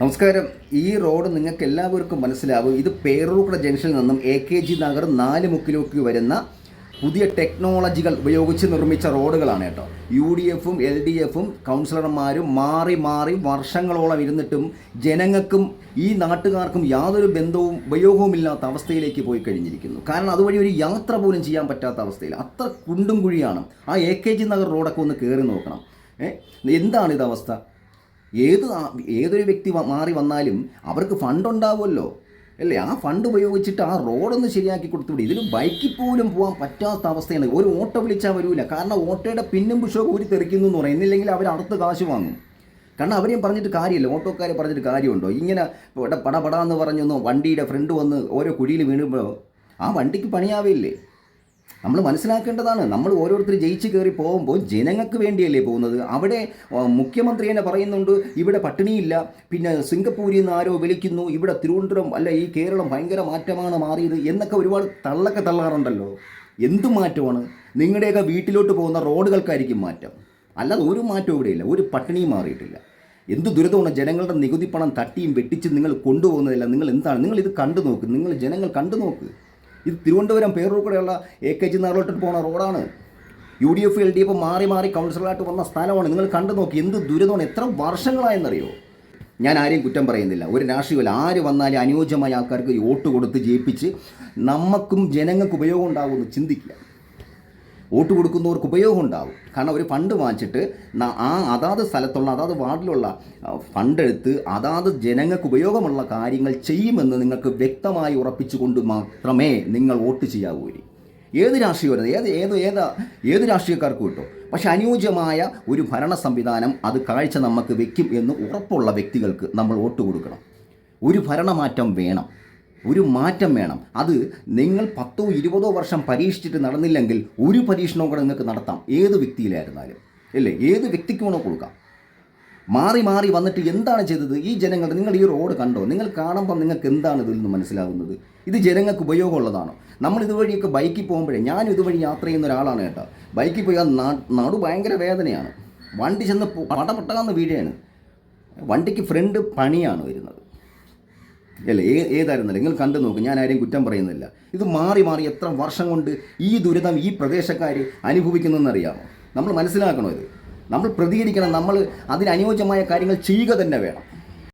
നമസ്കാരം. ഈ റോഡ് നിങ്ങൾക്ക് എല്ലാവർക്കും മനസ്സിലാവും. ഇത് പേരൂർക്കട ജംഗ്ഷനിൽ നിന്നും എ കെ ജി നഗർ നാല് മുക്കിലേക്ക് വരുന്ന പുതിയ ടെക്നോളജികൾ ഉപയോഗിച്ച് നിർമ്മിച്ച റോഡുകളാണ് കേട്ടോ. യു ഡി എഫും എൽ ഡി എഫും കൗൺസിലർമാരും മാറി മാറി വർഷങ്ങളോളം ഇരുന്നിട്ടും ജനങ്ങൾക്കും ഈ നാട്ടുകാർക്കും യാതൊരു ബന്ധവും ഉപയോഗവുമില്ലാത്ത അവസ്ഥയിലേക്ക് പോയി കഴിഞ്ഞിരിക്കുന്നു. കാരണം അതുവഴി ഒരു യാത്ര പോലും ചെയ്യാൻ പറ്റാത്ത അവസ്ഥയിൽ അത്ര കുണ്ടും കുഴിയാണ്. ആ എ കെ ജി നഗർ റോഡൊക്കെ ഒന്ന് കയറി നോക്കണം. എന്താണ് ഇത് അവസ്ഥ? ഏത് ഏതൊരു വ്യക്തി മാറി വന്നാലും അവർക്ക് ഫണ്ട് ഉണ്ടാവുമല്ലോ. അല്ലേ? ആ ഫണ്ട് ഉപയോഗിച്ചിട്ട് ആ റോഡൊന്ന് ശരിയാക്കി കൊടുത്തുവിടും. ഇതിന് ബൈക്കിൽ പോലും പോകാൻ പറ്റാത്ത അവസ്ഥയാണ്. ഒരു ഓട്ടോ വിളിച്ചാൽ വരൂല. കാരണം ഓട്ടോയുടെ പിന്നും പുഷോ ഊരി തെറിക്കുന്നു എന്ന് പറയുന്നില്ലെങ്കിൽ അവർ അടുത്ത് കാശ് വാങ്ങും. കാരണം അവരെയും പറഞ്ഞിട്ട് കാര്യമില്ല. ഓട്ടോക്കാരെ പറഞ്ഞിട്ട് കാര്യമുണ്ടോ? ഇങ്ങനെ ഇവിടെ പട പടാന്ന് പറഞ്ഞൊന്ന് വണ്ടിയുടെ ഫ്രണ്ട് വന്ന് ഓരോ കുഴിയിൽ വീണുമ്പോൾ ആ വണ്ടിക്ക് പണിയാവില്ലേ നമ്മൾ മനസ്സിലാക്കേണ്ടതാണ് നമ്മൾ ഓരോരുത്തർ ജയിച്ച് കയറി പോകുമ്പോൾ ജനങ്ങൾക്ക് വേണ്ടിയല്ലേ പോകുന്നത്. അവിടെ മുഖ്യമന്ത്രി തന്നെ പറയുന്നുണ്ട് ഇവിടെ പട്ടിണിയില്ല. പിന്നെ സിംഗപ്പൂരിൽ നിന്ന് ആരോ വിളിക്കുന്നു. ഇവിടെ തിരുവനന്തപുരം അല്ല ഈ കേരളം ഭയങ്കര മാറ്റമാണ് മാറിയത് എന്നൊക്കെ ഒരുപാട് തള്ളൊക്കെ തള്ളാറുണ്ടല്ലോ. എന്ത് മാറ്റമാണ്? നിങ്ങളുടെയൊക്കെ വീട്ടിലോട്ട് പോകുന്ന റോഡുകൾക്കായിരിക്കും മാറ്റം. അല്ലാതെ ഒരു മാറ്റവും ഇവിടെയില്ല ഒരു പട്ടിണിയും മാറിയിട്ടില്ല. എന്ത് ദുരിതമാണ്? ജനങ്ങളുടെ നികുതി പണം തട്ടിയും വെട്ടിച്ചും നിങ്ങൾ കൊണ്ടുപോകുന്നതല്ല. നിങ്ങൾ എന്താണ്? നിങ്ങൾ ഇത് കണ്ടു നോക്ക് നിങ്ങൾ ജനങ്ങൾ കണ്ടു നോക്ക് ഇത് തിരുവനന്തപുരം പേരൂർക്കൂടെയുള്ള എ കെ ജി നാറിലോട്ട് പോകുന്ന റോഡാണ്. U D F L D F മാറി മാറി കൗൺസിലറായിട്ട് വന്ന സ്ഥലമാണ്. നിങ്ങൾ കണ്ടു നോക്കി എന്ത് ദുരിതമാണ് എത്ര വർഷങ്ങളായെന്നറിയോ? ഞാൻ ആരെയും കുറ്റം പറയുന്നില്ല. ഒരു രാഷ്ട്രീയമല്ല. ആര് വന്നാലും അനുയോജ്യമായ ആൾക്കാർക്ക് വോട്ട് കൊടുത്ത് ജയിപ്പിച്ച് നമുക്കും ജനങ്ങൾക്ക് ഉപയോഗം ഉണ്ടാകുമെന്ന് ചിന്തിക്കുക. വോട്ട് കൊടുക്കുന്നവർക്ക് ഉപയോഗം ഉണ്ടാവും കാരണം അവർ ഫണ്ട് വാങ്ങിച്ചിട്ട് ആ അതാത് സ്ഥലത്തുള്ള അതാത് വാർഡിലുള്ള ഫണ്ടെടുത്ത് അതാത് ജനങ്ങൾക്ക് ഉപയോഗമുള്ള കാര്യങ്ങൾ ചെയ്യുമെന്ന് നിങ്ങൾക്ക് വ്യക്തമായി ഉറപ്പിച്ചുകൊണ്ട് മാത്രമേ നിങ്ങൾ വോട്ട് ചെയ്യാവൂ ഇനി. ഏത് രാഷ്ട്രീയം ഏത് ഏത് ഏത് ഏത് രാഷ്ട്രീയക്കാർക്ക് കിട്ടും. പക്ഷെ അനുയോജ്യമായ ഒരു ഭരണ സംവിധാനം അത് കാഴ്ച നമുക്ക് വെക്കും എന്ന് ഉറപ്പുള്ള വ്യക്തികൾക്ക് നമ്മൾ വോട്ട് കൊടുക്കണം. ഒരു ഭരണമാറ്റം വേണം. ഒരു മാറ്റം വേണം. അത് നിങ്ങൾ പത്തോ ഇരുപതോ വർഷം പരീക്ഷിച്ചിട്ട് നടന്നില്ലെങ്കിൽ ഒരു പരീക്ഷണവും കൂടെ നിങ്ങൾക്ക് നടത്താം. ഏത് വ്യക്തിയിലായിരുന്നാലും. അല്ലേ? ഏത് വ്യക്തിക്ക് വേണോ കൊടുക്കാം. മാറി മാറി വന്നിട്ട് എന്താണ് ചെയ്തത്? ഈ ജനങ്ങൾ നിങ്ങൾ ഈ റോഡ് കണ്ടോ? നിങ്ങൾ കാണുമ്പോൾ നിങ്ങൾക്ക് എന്താണ് ഇതിൽ നിന്ന് മനസ്സിലാകുന്നത് ഇത് ജനങ്ങൾക്ക് ഉപയോഗമുള്ളതാണോ? നമ്മൾ ഇതുവഴിയൊക്കെ ബൈക്കിൽ പോകുമ്പോഴേ ഞാൻ ഇതുവഴി യാത്ര ചെയ്യുന്ന ഒരാളാണ് കേട്ടോ. ബൈക്കിൽ പോയാൽ നടു ഭയങ്കര വേദനയാണ്. വണ്ടി ചെന്ന് പടപെട്ടാന്ന് വീഴാണ്. വണ്ടിക്ക് ഫ്രണ്ട് പണിയാണ് വരുന്നത്. അല്ലേ? ഏ ഏതായിരുന്നല്ല നിങ്ങൾ കണ്ടു നോക്ക് ഞാൻ ആരെയും കുറ്റം പറയുന്നില്ല. ഇത് മാറി മാറി എത്ര വർഷം കൊണ്ട് ഈ ദുരിതം ഈ പ്രദേശക്കാർ അനുഭവിക്കുന്നതെന്നറിയാമോ നമ്മൾ മനസ്സിലാക്കണോ ഇത്? നമ്മൾ പ്രതികരിക്കണം നമ്മൾ അതിനനുയോജ്യമായ കാര്യങ്ങൾ ചെയ്യുക തന്നെ വേണം.